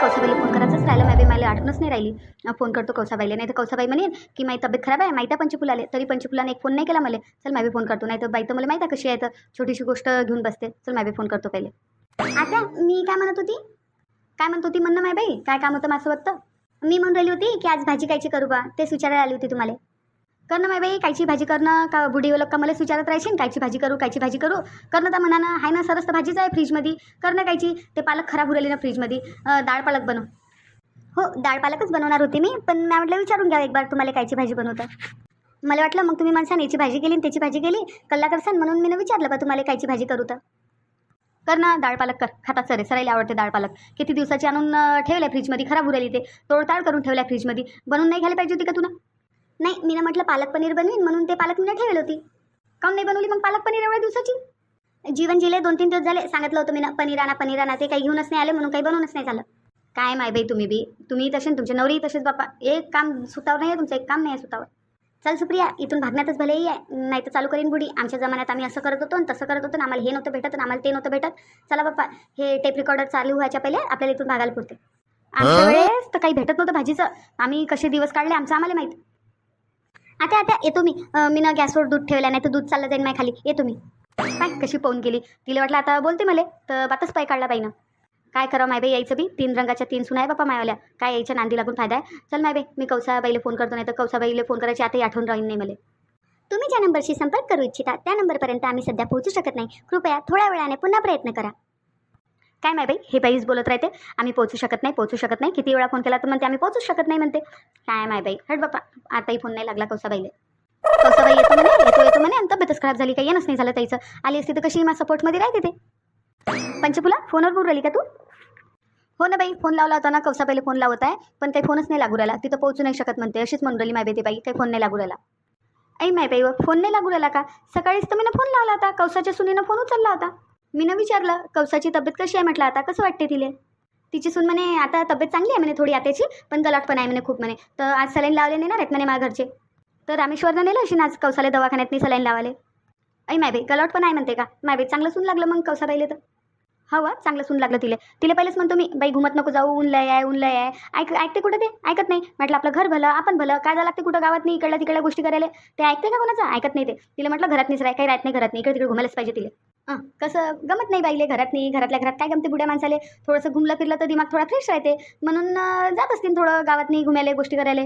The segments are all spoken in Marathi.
कौसाबाईला फोन करायचंच राहिलं. माय बाई मला आठवणच नाही राहिली. फोन करतो कौसाबाईला. नाही तर कौसाबाई म्हणेन की माझी तब्येत खराब आहे? माहिती आहे पंचफुलाले तरी पंचफुलाने एक फोन नाही केला मला. चल माय फोन करतो. नाही तर बाई तर मला माहिती आहे कशी आहे तर. छोटीशी गोष्ट घेऊन बसते. चल माय फोन करतो पहिले. आता मी काय म्हणत होती? काय म्हणत होती म्हणणं माय बाई? काय काम होतं माझं वाटतं मी म्हणून राहिली होती की आज भाजी कायची करू बा तेच विचारायला आली होती तुम्हाला. करणं माय बाई कायची भाजी करणं? का बुढी ओळख का मलाच विचारत राहायची कायची भाजी करू कायची भाजी करू? करणं तर म्हणानं हाय ना सरस तर भाजीच आहे फ्रीजमध्ये करणं कायची? ते पालक खराब उरले ना फ्रीजमध्ये दाळ डाळ पालक बनव. हो डाळ पालकच बनवणार होती मी पण मी म्हटलं विचारून घ्या एक बार तुम्हाला कायची भाजी बनवतं. मला वाटलं मग तुम्ही म्हणसान याची भाजी केली त्याची भाजी केली कल्ला करसान म्हणून मी विचारलं बा तुम्हाला कायची भाजी करू तर? कर ना डाळ पालक कर. खातात सरे सरायला आवडते डाळ पालक. किती दिवसाची आणून ठेवल्या फ्रीजमध्ये खराब उरायली ते. तोडताड करून ठेवल्या फ्रीजमध्ये बनवून नाही घ्यायला पाहिजे होती का तुला? नाही मी म्हटलं पालक पनीर बनवीन म्हणून ते पालक मी ठेवली होती. काऊन नाही बनवली मग पालक पनीर एवढ्या दिवसाची? जीवन जिले दोन तीन दिवस झाले सांगितलं होतं मी ना पनीर आणा पनीर आणा ते काही घेऊनच नाही आले म्हणून काही बनवूनच नाही झालं. काय माय बाई तुम्ही बी? तुम्ही तसे तुमचे नवरी तसेच बापा. एक काम सुतावर नाही आहे तुमचं एक काम नाही आहे सुतावर. चल सुप्रिया इथून भागण्यातच भलेही आहे नाही तर चालू करीन बुडी आमच्या जमान्यात आम्ही असं करत होतो आणि तसं करत होतो आणि आम्हाला हे नव्हतं भेटत आणि आम्हाला ते नव्हतं भेटत. चला बाप्पा हे टेप रेकॉर्डर चालू व्हायच्या पहिले आपल्याला इथून भागायला पुरते. आमच्या वेळेस तर काही भेटत नव्हतं भाजीचं. आम्ही कसे दिवस काढले आमचं आम्हाला माहीत. आता आता येतो मी. मी ना गॅसवर दूध ठेवलं नाही तर दूध चाललं जाईन माझ्या खाली येतो मी. काय कशी पाहून गेली. तिला वाटलं आता बोलते मला तर बातच पाय काढला बाईनं. काय करावं माय बाई यायचं बी? तीन रंगाच्या तीन सुना आहे बापा मायवाल्या. काय यायच्या नांदी लागून फायदा आहे? चल माय बाई मी कौसाबाईला फोन करतो नाही तर कौसाबाईला फोन करायची आताही आठवण राहील नाही मला. तुम्ही ज्या नंबरशी संपर्क करू इच्छिता त्या नंबरपर्यंत आम्ही सध्या पोहोचू शकत नाही. कृपया थोड्या वेळाने पुन्हा प्रयत्न करा. काय माय बाई? हे बाईच बोलत राहते. आम्ही पोहोचू शकत नाही पोहोचू शकत नाही. किती वेळा फोन केला तर म्हणते आम्ही पोहोचू शकत नाही म्हणते. काय माय बाई? हट बापा आताही फोन नाही लागला कौसाबाईले. कौसाबाई येतो म्हणे येतो येतो म्हणे आणि तब्येतच खराब झाली काही येणंच नाही झालं त्याचं. आली असती तर कशी माझ्या सपोर्टमध्ये राहते ते? पंचपुला फोनवर बोलू राहिली का तू? हो ना बाई फोन लावला होता ना कौसाबाईला फोन लावत आहे पण काही फोनच नाही लागू राहिला. तिथं पोहोचू नाही शकत म्हणते. अशीच म्हणून राहिली माय बाई ते बाई काही फोन नाही लागू राहिला. ऐ माय बाई फोन नाही लागू राहिला का? सकाळीच तर मी फोन लावला होता. कौसाच्या सुनीनं फोन उचलला होता. मी विचारलं कवसाची तब्येत कशी आहे? म्हटलं आता कसं वाटते तिले? तिची सून म्हणे आता तब्येत चांगली आहे म्हणे थोडी आत्याची पण गलाट पण आहे म्हणे खूप म्हणे. तर आज सलाईन लावले नेणार आहेत म्हणे माझ्या घरचे. तर रामेश्वरनं नेलं अशी आज कवसाले दवाखान्यात मी सलाईन लावाले ऐ माय बाई गलाट पण आहे म्हणते का? माय चांगलं सून लागलं मग कौसाबाईले तर. हवं चांगलं सून लागलं तिला. तिला पहिलेच म्हणतो मी बाई घुमत नको जाऊ ऊन लय आहे ऊन लय आहे. ऐक ऐकते कुठं ते? ऐकत नाही. म्हटलं आपलं घर भलं आपण भलं. काय झालं लागते कुठं गावात नाही इकडल्या तिकडल्या गोष्टी करायला? ते ऐकते का कोणाचं? ऐकत नाही ते. तिला म्हटलं घरात नाही राह काही राहत नाही घरात नाही इकडे तिकडे घुमायलाच पाहिजे तिला. हां कसं गमत नाही बाईले घरात नाही घरातल्या घरात काय गमते बुड्या माणसाले? थोडंसं घुमलं फिरलं तर दिमाग थोडा फ्रेश राहते. म्हणून जात असतील थोडं गावात नाही घुमायला गोष्टी करायला.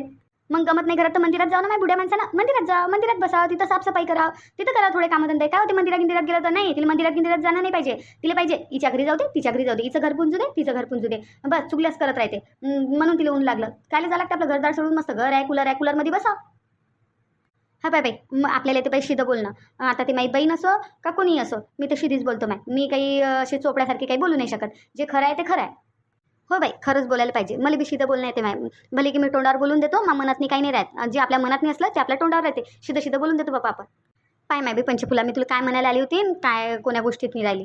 मग गमत नाही घरात तर मंदिरात जाऊ ना माझ्या बुड्या माणसानं मंदिरात जा मंदिरात बसावं तिथं साफसफाई करावं तिथं करा थोडे कामं धंदे. काय होते मंदिरात गिंदिरात गेलं तर? नाही तिला मंदिरात गिंदिरात जाणं नाही पाहिजे. तिला पाहिजे हिच्या घरी जाऊ दे तिच्या घरी जाऊ दे. हिचं घर पुंजू दे तिचं घर पुंजू दे. बस चुकल्यास करत राहते. म्हणून तिला ऊन लागलं. कायला झालं लागतं आपलं? घरदार सोडून मस्त घर आहे कूलर आहे कूलरमध्ये बसा. हा बाय बाई मग आपल्याला ते पाहिजे शिदं बोलणं. आता ते माई बहीण असो का कोणी असो मी तर शिदीच बोलतो माय. मी काही असे चोपड्यासारखे काही बोलू नाही शकत. जे खरं आहे ते खरं आहे. हो बाई खरंच बोलायला पाहिजे. मला बी शिदं बोलणं येते माय. भले की मी तोंडावर बोलून देतो मग मनातनी काही नाही राहत. जे आपल्या मनात नाही असलं ते आपल्या तोंडावर राहते. शिदं शिदं बोलून देतो बापा आपण. पाय माय बी पंचफुला मी तुला काय म्हणायला आली होती काय कोण्या गोष्टीत मी राहिली.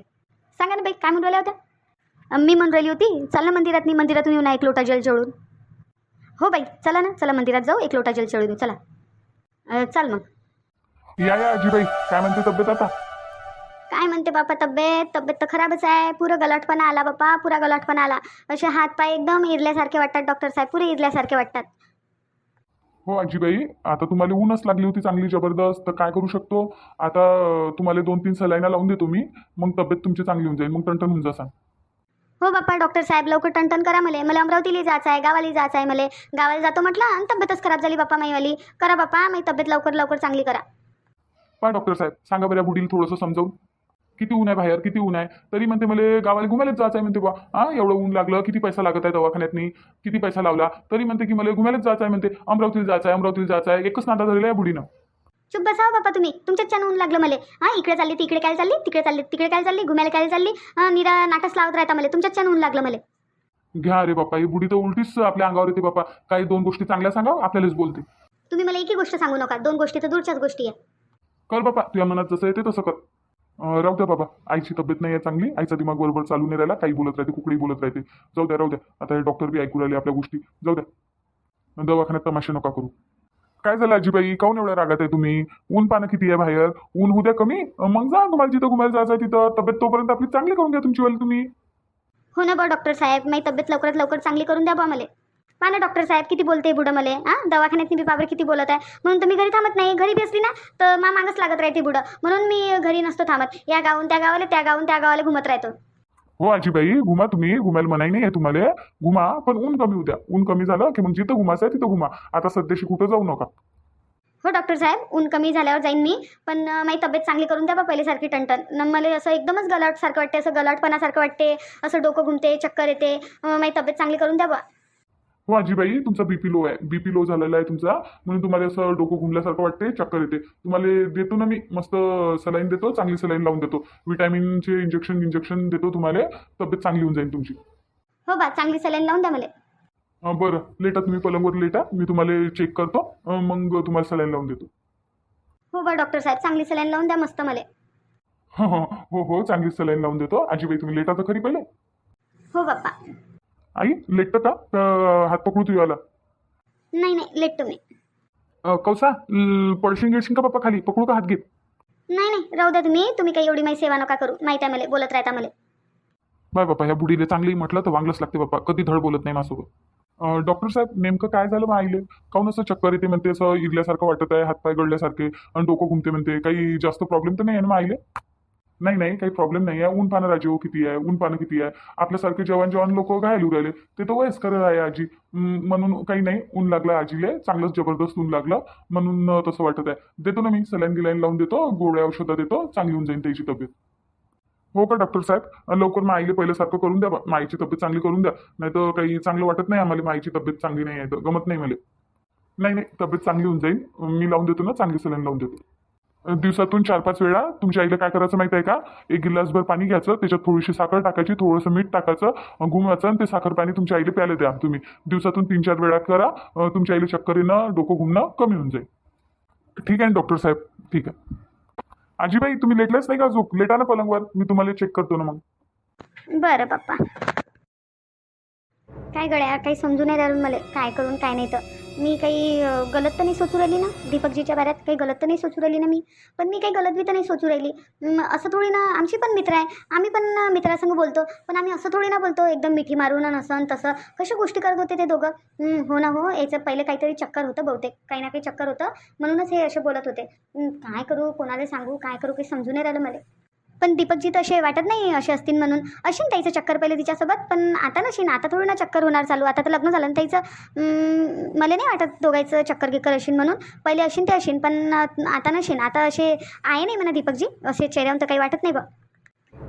सांगा ना बाई काय म्हणून राहिल्या होत्या? मी म्हणून राहिली होती चल ना मंदिरात नाही मंदिरातून येऊन एक लोटा जल चढून हो बाई चला ना चला मंदिरात जाऊ एक लोटा जल चढून चला. अं, चल मग. या या आजीबाई. काय म्हणते तब्येत आता? काय म्हणते बापा तब्येत? तब्येत तर खराबच आहे. पुरं गलाटपणा आला बापा पुरा गलाटपणा आला. असे हात पाय एकदम इरल्यासारखे वाटतात डॉक्टर साहेब. पुरे इरल्यासारखे वाटतात. हो आजीबाई. आता तुम्हाला ऊनच लागली होती चांगली जबरदस्त. तर काय करू शकतो? आता अं, तुम्हाला दोन तीन सलाईना लावून देतो मी. मग तब्येत तुमची चांगली होऊन जाईल. मग टणटण होऊन जासान हो बाप्पा डॉक्टर साहेब लवकर टनटन करा मला. मला अमरावतीला जायचं आहे गावाला जायचं आहे मला. गावाला जातो म्हटलं आणि तब्येतच खराब झाली बाप्पा माईवाली करा बाप्पा माझी तब्येत लवकर लवकर चांगली करा. पहा डॉक्टर साहेब सांगा बऱ्या बुडील थोडंसं समजावून. किती ऊन आहे बाहेर किती ऊन आहे? तरी म्हणते मला गावाला घुमायलाच जायचं आहे म्हणते बा हा एवढं ऊन लागलं किती पैसा लागत आहे दवाखान्यातनी? किती पैसा लावला? तरी म्हणते की मला घुमायलाच जायचं आहे म्हणते. अमरावतीला जायचं आहे अमरावतीला जायचं आहे. एकच नादा झालेला आहे बुडीनं चुप बसाव बाप्पा तुम्ही. तुमच्याच छान ऊन लागलं मला. हा इकडे चालली तिकडे काय चालली तिकडे चालली तिकडे काय चालली घुमायला काय चालली? हा, निरा नाटस लावत राहता मला. तुमच्याच छान ऊन लागलं मला. घ्या रे बाप्पा ही बुडी तर उलटीच आपल्या अंगावर येते बाप्पा काही दोन गोष्टी चांगल्या सांगा आपल्यालाच बोलते. तुम्ही मला एकही गोष्ट सांगू नका. दोन गोष्टी तर दूरच्याच गोष्टी आहे. कर बाबा तुझ्या मनात जसं येते तसं कर. अं, राहू द्या बाबा. आईची तब्येत नाही आहे चांगली. आईचा दिमाग बरोबर चालू नाही राहिला. काही बोलत राहते कुकडी बोलत राहते. जाऊ द्या राहू द्या. आता हे डॉक्टर बी ऐकू राहिले आपल्या गोष्टी. जाऊ द्या. दवाखान्यात तमाशे नका करू. काय झालं आजीबाई? काऊन एवढ्या रागात आहे तुम्ही? ऊन पानं किती आहे बाहेर? ऊन उद्या कमी. मग जा तुम्हाला जिथं घुमायला जायचं आहे तिथं. तब्येत तोपर्यंत आपली चांगली करून घ्या तुमची वाली तुम्ही. हो ना बा डॉक्टर साहेब. माझी तब्येत लवकरात लवकर चांगली करून द्या बा मला. पहा ना डॉक्टर साहेब किती बोलते बुडं मला हां? दवाखान्यात मी बाबर किती बोलत आहे? म्हणून तुम्ही घरी थांबत नाही. घरी बसली ना तर मा मागच लागत राहते बुडं म्हणून मी घरी नसतो थांबत. या गावून त्या गावाला त्या गावून त्या गावाला घुमत राहतो. हो आजीबाई घुमा तुम्ही. घुमायला मनाई नाही आहे तुम्हाला. घुमा पण ऊन कमी होत्या ऊन कमी झालं की मग जिथं घुमायचं आहे तिथं घुमा. आता सध्याशी कुठं जाऊ नका. हो डॉक्टर साहेब ऊन कमी झाल्यावर जाईन मी. पण अं, माझी तब्येत चांगली करून द्या बा पहिल्यासारखी टनटन न मला असं एकदमच गलाटसारखं वाटते असं गलाटपणासारखं वाटते असं डोकं घुमते चक्कर येते. अं, माझी तब्येत चांगली करून द्या बा. हो आजीबाई तुमचा बीपी लो आहे. बीपी लो झालेला आहे तुमचा. म्हणून तुम्हाला असं डोकं घुमल्यासारखं वाटते चक्कर येते. तुम्हाला देतो ना मी मस्त सलाईन देतो चांगली सलाईन लावून देतो. विटॅमिनचे इंजेक्शन इंजेक्शन देतो तुम्हाला तब्येत चांगली होऊन जाईल तुमची. हो बा चांगली सलाईन लावून द्या मला. बरं लेटा तुम्ही पलंगवर लेटा. मी तुम्हाला चेक करतो मग तुम्हाला सलाईन लावून देतो. हो बा डॉक्टर साहेब चांगली सलाईन लावून द्या मस्त मला. हो हो हो हो चांगली सलाईन लावून देतो. आजीबाई तुम्ही लेटा तर खरी पहिले. हो बाप्पा. आई लेटतं का हात पकडू तुझ्याला नाही नाही लेट तुम्ही अं, कौसा ल- गिळशील का पप्पा खाली? पकडू का हात घेत? नाही नाही राहू द्या तुम्ही. तुम्ही काही एवढी माझी सेवा नका करू. माहिती आहे मला बोलत राहता मला. बाय बापा ह्या बुडीले चांगली म्हटलं तर वांगलंच लागते बाप्पा कधी धड बोलत नाही माझ्यासोबत. अं, डॉक्टर साहेब नेमकं काय झालं मग आईले? काऊन असं चक्कर येते म्हणते असं इरल्यासारखं वाटत आहे हातपाय गळल्यासारखे आणि डोकं घुमते म्हणते काही जास्त प्रॉब्लेम तर नाही आहे ना मग आईले? नाही नाही काही प्रॉब्लेम नाही आहे ऊन पानं राजे हो किती आहे ऊन पानं किती आहे. आपल्यासारखे जवान जवान लोक घायलू राहिले. ते तर वयस्कर आहे आजी. म्हणून काही नाही ऊन लागलं आजीले. चांगलंच जबरदस्त ऊन लागलं. म्हणून तसं वाटत आहे देतो ना मी सलाईन गिलाईन लावून देतो. गोळ्या औषधं देतो. चांगली होऊन जाईल त्याची तब्येत. हो का डॉक्टर साहेब? लवकर मग आईले पहिल्यासारखं करून द्या. बा. माईची तब्येत चांगली करून द्या. नाही तर काही चांगलं वाटत नाही आम्हाला. माईची तब्येत चांगली नाही आहे तर गमत नाही मला. नाही नाही तब्येत चांगली होऊन जाईल मी लावून देतो ना चांगली सलाईन लावून देतो. दिवसातून चार पाच वेळा तुमच्या आईला काय करायचं माहिती आहे का? एक गिलासभर पाणी घ्यायचं त्याच्यात थोडीशी साखर टाकायची थोडंसं मीठ टाकायचं घुमवायचं आणि ते साखर पाणी तुमच्या आईला प्यायला द्या तुम्ही. दिवसातून तीन चार वेळा करा तुमच्या आईला चक्कर येणं डोकं घुमणं कमी होऊन जाईल. ठीक आहे डॉक्टर साहेब? ठीक आहे. आजीबाई तुम्ही लेटलेच नाही का झोप लेटा ना पलंगवर. मी तुम्हाला चेक करतो ना मग. बरं पप्पा. काय गड्या काही समजून नाही राहिलं मला. काय करून काय नाही तर. मी काही गलत तर नाही सोचू राहिली ना? दीपकजीच्या बाऱ्यात काही गलत तर नाही सोचू राहिली ना मी? पण मी काही गलत बी तर नाही सोचू राहिली. असं थोडी ना आमची पण मित्र आहे. आम्ही पण मित्रासंग बोलतो. पण आम्ही असं थोडी ना बोलतो एकदम मिठी मारून नसन तसं. कशा गोष्टी करत होते ते दोघं? हो ना हो याचं पहिले काहीतरी चक्कर होतं बहुतेक. काही ना काही चक्कर होतं. म्हणूनच हे असे बोलत होते. काय करू? कोणाला सांगू? काय करू? काही समजून नाही राहिलं मला. पण दीपकजी तर असे वाटत नाही असे असतील म्हणून. अशीन त्याचं चक्कर पहिले तिच्यासोबत पण आता नशीन आता थोडं ना चक्कर होणार चालू. आता तर लग्न झालं ना त्याचं मला नाही वाटत दोघायचं चक्कर गिक्कर अशीन म्हणून. पहिले अशीन ते अशीन पण आता नशीन. आता असे आहे नाही म्हणा दीपकजी असे चेहऱ्यावर तर काही वाटत नाही बघ.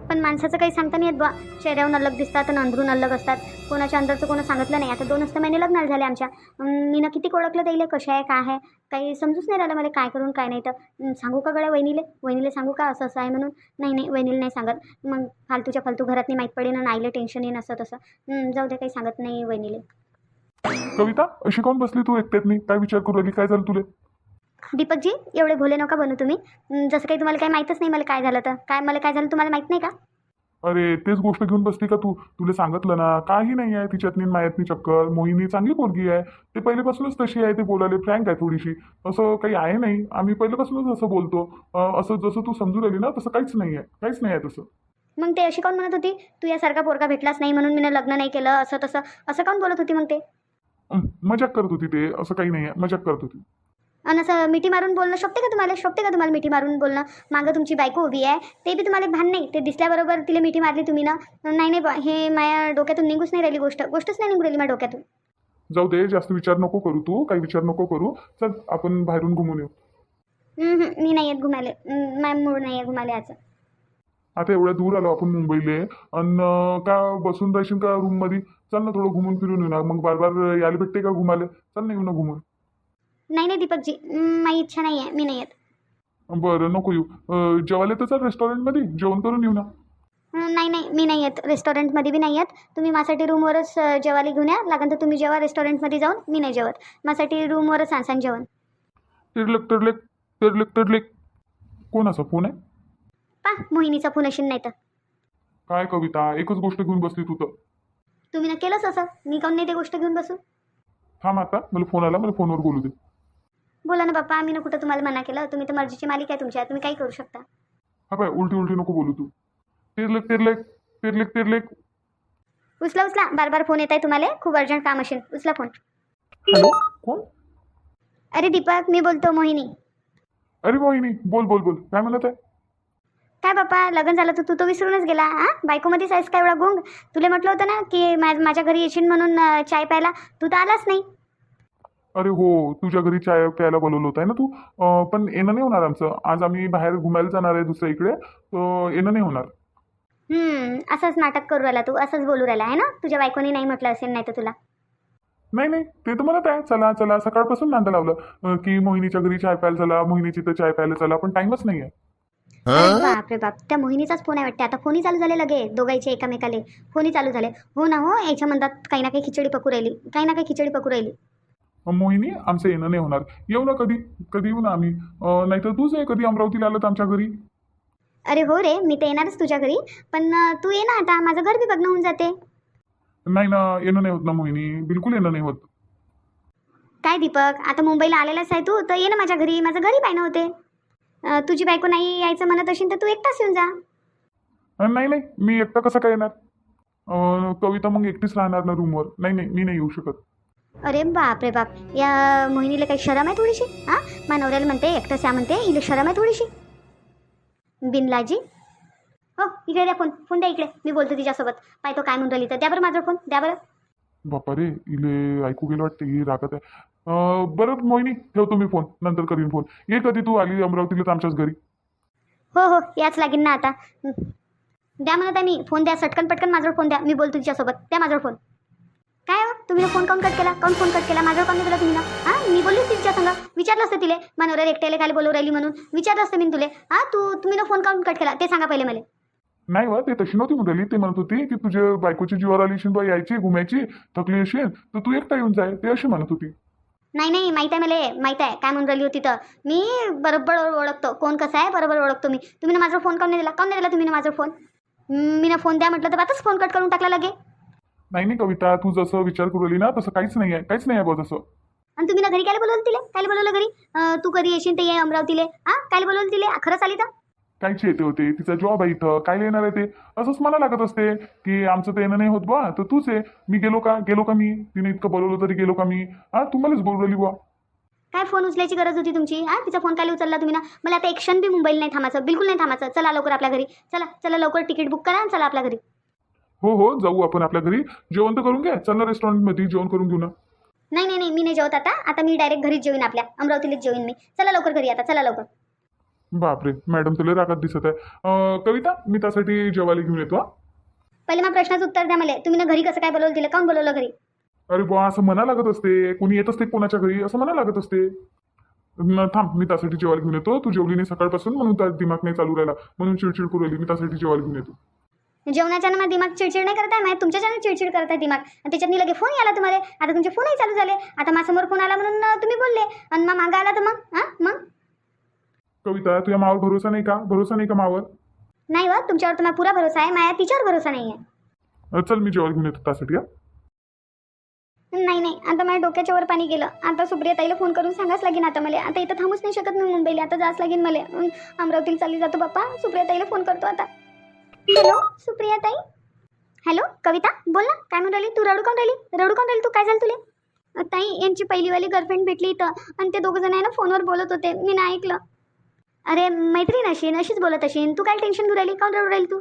पण माणसाचं काही सांगता नाही येत बा चेहऱ्याहून अलग दिसतात आणि अंदरून अलग असतात. कोणाच्या अंदरचं कोणं सांगितलं नाही. आता दोन असतं महिने लग्नाला झाले आमच्या. मी ना किती ओळखलं त्याला कशा आहे काय आहे? काही समजूच नाही राहिलं मला काय करून काय नाही. तर सांगू का गड्या वहिनीले? वहिनीले सांगू का असं असं आहे म्हणून? नाही नाही वहिनीला नाही सांगत. मग फालतूच्या फालतू घरात नाही माहीत पडेन ना आईला टेन्शन येईन असं तसं. जाऊ दे काही सांगत नाही वहिनीले. कविता अशी कोण बसली तू एकट्यात नाही काय विचार करू आली काय झालं तुला? दीपकजी एवढे भोले नका बनू तुम्ही. जसं काही तुम्हाला काही माहीतच नाही मला काय झालं तर. काय मला काय झालं तुम्हाला माहीत नाही का? अरे तेच गोष्ट घेऊन बसली का तू? तुला सांगितलं ना काही नाही आहे तिच्यातनी मायातनी चक्कर. मोहिनी चांगली पोरगी आहे. ते पहिल्यापासूनच तशी आहे ते बोलायला फ्रँक आहे थोडीशी. असं काही आहे नाही. आम्ही पहिल्यापासूनच असं बोलतो. असं जसं तू समजू राहिली ना तसं काहीच नाही आहे. काहीच नाही आहे तसं. मग ते अशी काऊन म्हणत होती? तू यासारखा पोरगा भेटलाच नाही म्हणून मी लग्न नाही केलं असं तसं. असं काऊन बोलत होती मग ते? मजाक करत होती ते. असं काही नाही आहे. मजाक करत होती. आणि असं मिठी मारून बोलणं शोभते का तुम्हाला? शोभते का तुम्हाला मिठी मारून बोलणं? मागं तुमची बायको उभी आहे ते बी तुम्हाला भान नाही. ते दिसल्याबरोबर तिला मिठी मारली तुम्ही ना? नाही नाही बा हे माझ्या डोक्यातून निघूच नाही राहिली गोष्ट. गोष्टच नाही निघू राहिली माझ्या डोक्यातून. जाऊ दे जास्त विचार नको करू तू. काही विचार नको करू. चल आपण बाहेरून घुमून येऊ. हम्म, हम्म, मी नाही येत घुमाले माझ्या मूड नाही आहे घुमाले याचं. आता एवढ्या दूर आलो आपण मुंबईले. आणि का बसून राहशील का रूममध्ये चल ना थोडं घुमून फिरून येऊ ना. मग बार बार यायला भेटते का घुमाले चल ना येऊ ना घुमून. नाही नाही दीपकजी. माझी इच्छा नाही आहे मी नाही येत. बरं नको येऊ. अं, जेवायला तर चल रेस्टॉरंटमध्ये जेवण करून येऊ ना. नाही नाही. मी नाही येत. रेस्टॉरंटमध्ये बी नाही येत. तुम्ही माझ्यासाठी रूमवरच अ, जेवायला घेऊन या. लागन तर तुम्ही जेवा. रेस्टॉरंटमध्ये जाऊन मी नाही जेवत. माझ्यासाठी रूमवरच सांसान जेवण. टिरलेक टिरलेक टिरलेक टिरलेक कोणाचा फोन आहे? पा मोहिनीचा फोन असेल नाही तर काय कविता? एकच गोष्ट घेऊन बसली तू तर. तुम्ही ना केलंच असं. मी काऊन नाही ते गोष्ट घेऊन बसू? थांब आता. मला फोन आला. मला फोनवर बोलू दे. बोला ना बाप्पा आम्ही ना कुठं तुम्हाला मना केलं? तुम्ही तर मर्जीची मालिक आहे तुमच्या. तुम्ही काही करू शकता. हा बाय उलटी उलटी नको बोलू तू. टिरलेक टिरलेक टिरलेक टिरलेक उचला उचला. बार बार फोन येत आहे तुम्हाला. खूप अर्जंट काम असेल. उचला फोन. हॅलो कोण? अरे दीपक मी बोलतो मोहिनी. अरे मोहिनी बोल बोल बोल. काय म्हणत आहे? काय बाप्पा लग्न झालं तर तू तो विसरूनच गेला हां? बायकोमध्येच आहेस काय एवढा गुंग? तुला म्हटलं होतं ना की माझ्या घरी येशील म्हणून अं, चाय प्यायला. तू तर आलाच नाही. अरे हो तुझ्या घरी चाय प्यायला बोलवलं होतं आहे ना तू? अं, पण येणं नाही होणार आमचं. आज आम्ही बाहेर घुमायला जाणार आहे दुसऱ्या इकडे. तर येणं नाही होणार. हम्म, असंच नाटक करू राहिला तू. असंच बोलू राहिला आहे ना? तुझ्या बायकोनी नाही म्हटलं असेल नाही तर तुला. नाही नाही ते तर म्हणत आहे. चला चला सकाळपासून नांदा लावलं. अं, की मोहिनीच्या घरी चाय प्यायला चला मोहिनीची तर चाय प्यायला चला पण टाइमच नाही आहे अरे बाप रे बाप त्या मोहिनीचाच फोन आहे वाटते. आता फोनही चालू झाले लगे दोघांचे एकामेकाले. फोनही चालू झाले. हो ना हो याच्या म्हणतात काही ना काही खिचडी पकू राहिली. काही ना काही खिचडी पकू राहिली. मोहिनी आमचं येणं नाही होणार. येऊ ना कधी? कधी येऊ ना आम्ही? नाहीतर तूच आहे कधी अमरावतीला आलं तर आमच्या घरी? अरे हो रे मी तर येणारच तुझ्या घरी. पण अं, तू ये ना आता. माझं घर बी बघणं होऊन जाते. नाही ना येणं नाही होत ना मोहिनी. बिलकुल येणं नाही होत. काय दीपक? आता मुंबईला आलेलाच आहे तू. तर ये ना माझ्या घरी. माझं घरी पाहिणं होते अं, तुझी बायको नाही यायचं म्हणत असेल तर तू एकटाच येऊन जा. अं, नाही नाही. मी एकटा कसं काय येणार? अं, कविता मग एकटीच राहणार ना रूमवर नाही नाही. मी नाही येऊ शकत. अरे बाप रे बाप. या मोहिनीला काही शरम आहे थोडीशी? हां? मा नवऱ्याला म्हणते एकटंच या म्हणते इले शरम आहे थोडीशी. बिनलाजी? हो इकडे द्या फोन. फोन द्या इकडे. मी बोलतो तिच्यासोबत. पाय तो काय म्हणून राहिली तर. द्या बरं माझा फोन. द्या बरं. बापा रे इले ऐकू गेलं वाटतं ही रागत आहे. अं, बरं मोहिनी ठेवतो मी फोन. नंतर करीन फोन. ये कधी तू आली अमरावतीला तर आमच्याच घरी? हो हो याच लागेल ना आता. हं. द्या म्हणत आहे मी. फोन द्या सटकन पटकन माझ्यावर फोन द्या. मी बोलतो तिच्यासोबत. द्या माझ्यावर फोन. काय हो? तुम्ही फोन काऊन कट केला? काऊन फोन कट केला? माझ्यावर काऊन नाही दिला तुम्ही ना हां? मी बोलली तिच्या संग. विचारलं असतं तिले. मनोरे एकट्याला काय बोलू राहिली म्हणून. विचारलं असतं मी तुले. हां तू तुम्ही फोन काऊन कट केला? ते सांगा पहिले मला. नाही वा ते तशी नव्हती म्हणाली ते म्हणत होती की तुझ्या बायकोची जीवावर आली असेल बा यायची घुमायची थकली असेल तर तू एकटा येऊन जाय. ते अशी म्हणत होती. नाही नाही माहीत आहे मला. माहीत आहे. काय म्हणून राहिली होती तर? मी बरोबर ओळखतो. कोण कसं आहे बरोबर ओळखतो मी. तुम्ही ना माझा फोन काऊन नाही दिला? काऊन नाही दिला तुम्ही ना माझा फोन? मी ना फोन द्या म्हटलं तर आताच फोन कट करून टाकला लगे. नाही नाही कविता तू जसं विचार करू राहिली ना तसं काहीच नाही आहे काहीच नाही आहे बघ तसं आणि तुम्ही ना घरी काय बोलवलं तिले? काय बोलवलं घरी? अं, तू कधी येशील ते ये अमरावतीले? हां काय बोलवलं तिले? खरंच आली तर? कायची येते होते तिचा जॉब आहे इथं. काय येणार आहे ते? असंच मला लागत असते की आमचं तर येणं नाही होत बा तर तूच आहे मी गेलो का? गेलो का मी? तिने इतकं बोलवलं तरी गेलो का मी? हा तुम्हालाच बोलू राहिली बा काय फोन उचलायची गरज होती तुमची? हां तिचा फोन काय उचलला तुम्ही ना? मला आता एक क्षण बी मुंबईला नाही थांबायचं बिलकुल नाही थांबायचं. चला लवकर आपल्या घरी. चला चला लवकर तिकीट बुक करा आणि चला आपल्या घरी. हो हो जाऊ आपण आपल्या घरी. जेवण तर करून घ्या. चल ना रेस्टॉरंटमध्ये जेवण करून घेऊ ना. नाही नाही नाही मी नाही जेवत आता. आता मी डायरेक्ट घरीच जेवीन आपल्या. अमरावतीलाच जेवीन मी. चला लवकर घरी आता. चला लवकर. बापरे मॅडम तुला रागात दिसत आहे. अं, कविता मी त्यासाठी जेवायला घेऊन येतो हा. पहिले मग प्रश्नाचं उत्तर द्या मला. तुम्ही ना घरी कसं काय बोलवलं तिला काऊन बोलवलं घरी? अरे बुवा असं म्हणा लागत असते. कोणी येत असते कोणाच्या घरी? असं म्हणा लागत असते. न थांब मी त्यासाठी जेवायला घेऊन येतो. तू जेवली नाही सकाळपासून म्हणून त्या दिमाग नाही चालू राहिला. म्हणून चिडचिड करू राहिली. मी त्यासाठी जेवायला घेऊन येतो. जेवणाच्या ना दिमाग चिडचिड नाही करताय? माहिती तुमच्याच्यानं चिडचिड करताय दिमाग. आणि त्याच्यात लगे फोन आला तुम्हाला. आता तुमचे फोनही चालू झाले. आता माझ्यासमोर फोन आला म्हणून तुम्ही बोलले. आणि मग मागं आला तर मग? हां मग? कविता तुझ्या मावर भरोसा नाही का? भरोसा नाही का मावर? नाही व तुमच्यावर तुम्हाला पुरा भरोसा आहे. माझ्या तिच्यावर भरोसा नाही आहे चल मी जेवायला घेऊन येतो त्यासाठी हा. नाही नाही. आता माझ्या डोक्याच्या वर पाणी गेलं. आता सुप्रिया ताईला फोन करून सांगाच लागेल आता मला. आता इथं थांबूच नाही शकत मी मुंबईला. आता जाच लागेल मला. अमरावतीला चालली जातो बाप्पा. सुप्रिया ताईला फोन करतो आता. हॅलो सुप्रिया ताई. हॅलो कविता बोल ना काय म्हणून राहिली? तू रडू काऊन राहिली? रडू काऊन राहिली तू? काय झालं तुले? ताई यांची पहिलीवाली गर्लफ्रेंड भेटली इथं आणि ते दोघं जण आहे ना फोनवर बोलत होते. मी नाही ऐकलं. अरे मैत्रीण अशीन अशीच बोलत असेन तू काय टेन्शन घेऊ राहिली? काऊन रडू राहिली तू?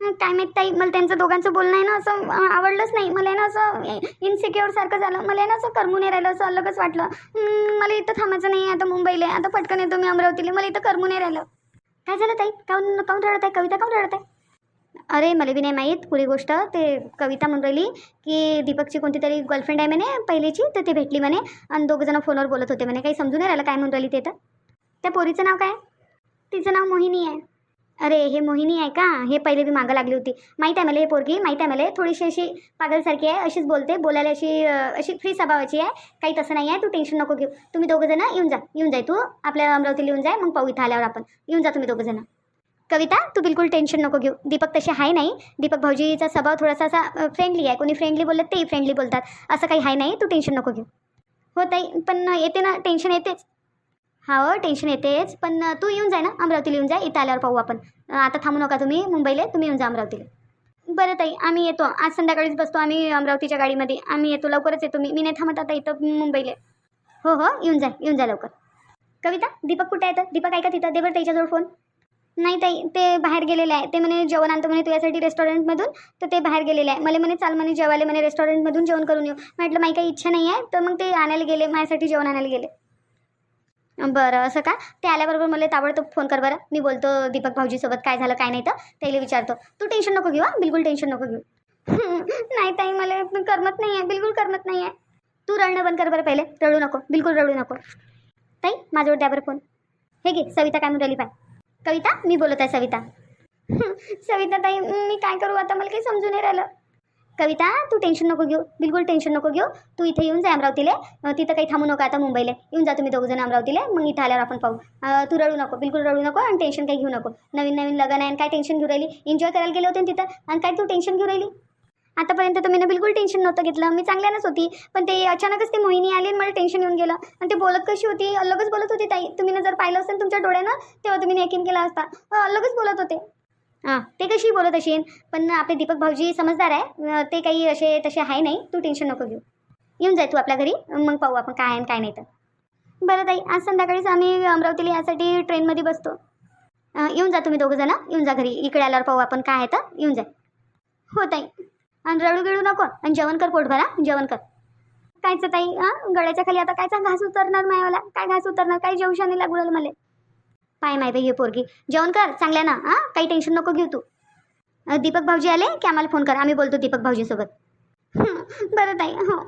काय माहीत ताई मला त्यांचं दोघांचं बोलणं आहे ना असं आवडलंच नाही. मला आहे ना असं इनसिक्युअर सारखं झालं. मला आहे ना असं करमून नाही राहिलं असं अलगच वाटलं. मला इथं थांबायचं नाही आता मुंबईला आता पटकन येतो मी अमरावतीला. मला इथं करमून नाही राहिलं. काय झालं ताई? काऊन काऊन रडत आहे? कविता काऊन रडत आहे? अरे मला बी नाही माहीत पुरी गोष्ट. ते कविता म्हणून राहिली की दीपकची कोणती तरी गर्लफ्रेंड आहे म्हणे पहिलीची तर ती भेटली म्हणे आणि दोघं जण फोनवर बोलत होते म्हणे. काही समजून नाही राहिलं काय म्हणून राहिली ते तर. त्या पोरीचं नाव काय? तिचं नाव मोहिनी आहे. अरे हे मोहिनी आहे का? हे पहिले बी मागं लागली होती. माहीत आहे मला हे पोरगी माहीत आहे मला. थोडीशी अशी पागलसारखी आहे अशीच बोलते. बोलायला अशी अशी फ्री स्वभावाची आहे. काही तसं नाही आहे. तू टेन्शन नको घेऊ. तुम्ही दोघं जण येऊन जा. येऊन जाय तू. आपल्या अमरावतीला येऊन जाय. मग पाहू इथं आल्यावर आपण. येऊन जा तुम्ही दोघं जण. कविता तू बिलकुल टेन्शन नको घेऊ. दीपक तसे आहे नाही. दीपक भाऊजीचा स्वभाव थोडासा असा फ्रेंडली आहे. कोणी फ्रेंडली बोललं तेही फ्रेंडली बोलतात. असं काही आहे नाही. तू टेन्शन नको घेऊ. हो ताई पण येते ना टेन्शन येतेच. हो टेन्शन येतेच. पण तू येऊन जाय ना. अमरावतीला येऊन जा इथं आल्यावर पाहू आपण. आता थांबू नका तुम्ही. मुंबईला तुम्ही येऊन जा अमरावतीला. बरं ताई आम्ही येतो. आज संध्याकाळीच बसतो आम्ही अमरावतीच्या गाडीमध्ये. आम्ही येतो. लवकरच येतो मी. मी नाही थांबत आता इथं मुंबईला. हो हो येऊन जा. येऊन जा लवकर. कविता दीपक कुठे आहे तर? दीपक आहे का तिथं? दे बरं त्याच्याजवळ फोन नाही ताई ते बाहेर गेलेले आहे. ते म्हणे जेवण आणतो म्हणे तुझ्यासाठी रेस्टॉरंटमधून तर ते बाहेर गेलेले आहे. मला म्हणे चाल म्हणे जेवायला म्हणे रेस्टॉरंटमधून जेवण करून येऊ. म्हटलं माझी काही इच्छा नाही आहे तर मग ते आणायला गेले. माझ्यासाठी जेवण आणायला गेले. बरं असं का? ते आल्याबरोबर मला ताबडतोब फोन कर बरं. मी बोलतो दीपक भाऊजीसोबत काय झालं काय नाही तर. त्याला विचारतो तू टेन्शन नको घेऊ हां? बिलकुल टेन्शन नको घेऊ. नाही ताई मला करमत नाही आहे बिलकुल करमत नाही आहे तू रडणं बंद कर बरं पहिले. रडू नको. बिलकुल रडू नको. ताई माझ्यावर द्या बरं फोन हे घे सविता काय म्हणून राहिली पाय. कविता मी बोलत आहे सविता. सविता ताई मी काय करू आता? मला काही समजून नाही राहिलं. कविता तू टेन्शन नको घेऊ. बिलकुल टेन्शन नको घेऊ. तू इथे येऊन जा अमरावतीला. तिथं काही थांबू नका आता मुंबईला. येऊन जा तुम्ही दोघंजण अमरावतीला. मग इथं आल्यावर आपण पाहू. तू रडू नको. बिलकुल रडू नको आणि टेन्शन काही घेऊ नको. नवीन नवीन लग्न आहे आणि काय टेन्शन घेऊ राहिली? एन्जॉय करायला गेले होते तिथं? आणि काय तू टेन्शन घेऊ राहिली? आतापर्यंत तर मी ना बिलकुल टेन्शन नव्हतं घेतलं. मी चांगल्यानंच होती पण ते अचानकच ते मोहिनी आली आणि मला टेन्शन येऊन गेलं. आणि ते बोलत कशी होती? अलगच बोलत होती ताई. तुम्ही ना जर पाहिलं असेल तुमच्या डोळ्यानं तेव्हा तुम्ही यकीन केला असता. अलगच बोलत होते. हां ते कशी बोलत असेल पण आपले दीपक भाऊजी समजदार आहे. ते काही असे तसे आहे नाही. तू टेन्शन नको घेऊ. येऊन जाय तू आपल्या घरी. मग पाहू आपण काय आहे आणि काय नाही तर. बरं ताई आज संध्याकाळीच आम्ही अमरावतीला यासाठी ट्रेनमध्ये बसतो. येऊन जा तुम्ही दोघं जण. येऊन जा घरी. इकडे आल्यावर पाहू आपण काय आहे तर. येऊन जा हो ताई. आणि रडू गिळू नको. आणि जेवण कर पोट भरा जेवण कर. कायचं ताई हां? गळ्याच्या खाली आता कायचा घास उतरणार मायावाला काय घास उतरणार? काही जेवशाने लागू राहिलं मला. पाय माय बाई हे पोरगी. जेवण कर चांगल्या ना हां? काही टेन्शन नको घेऊ तू. दीपक भाऊजी आले? की आम्हाला फोन कर. आम्ही बोलतो दीपक भाऊजीसोबत. बरं ताई हो.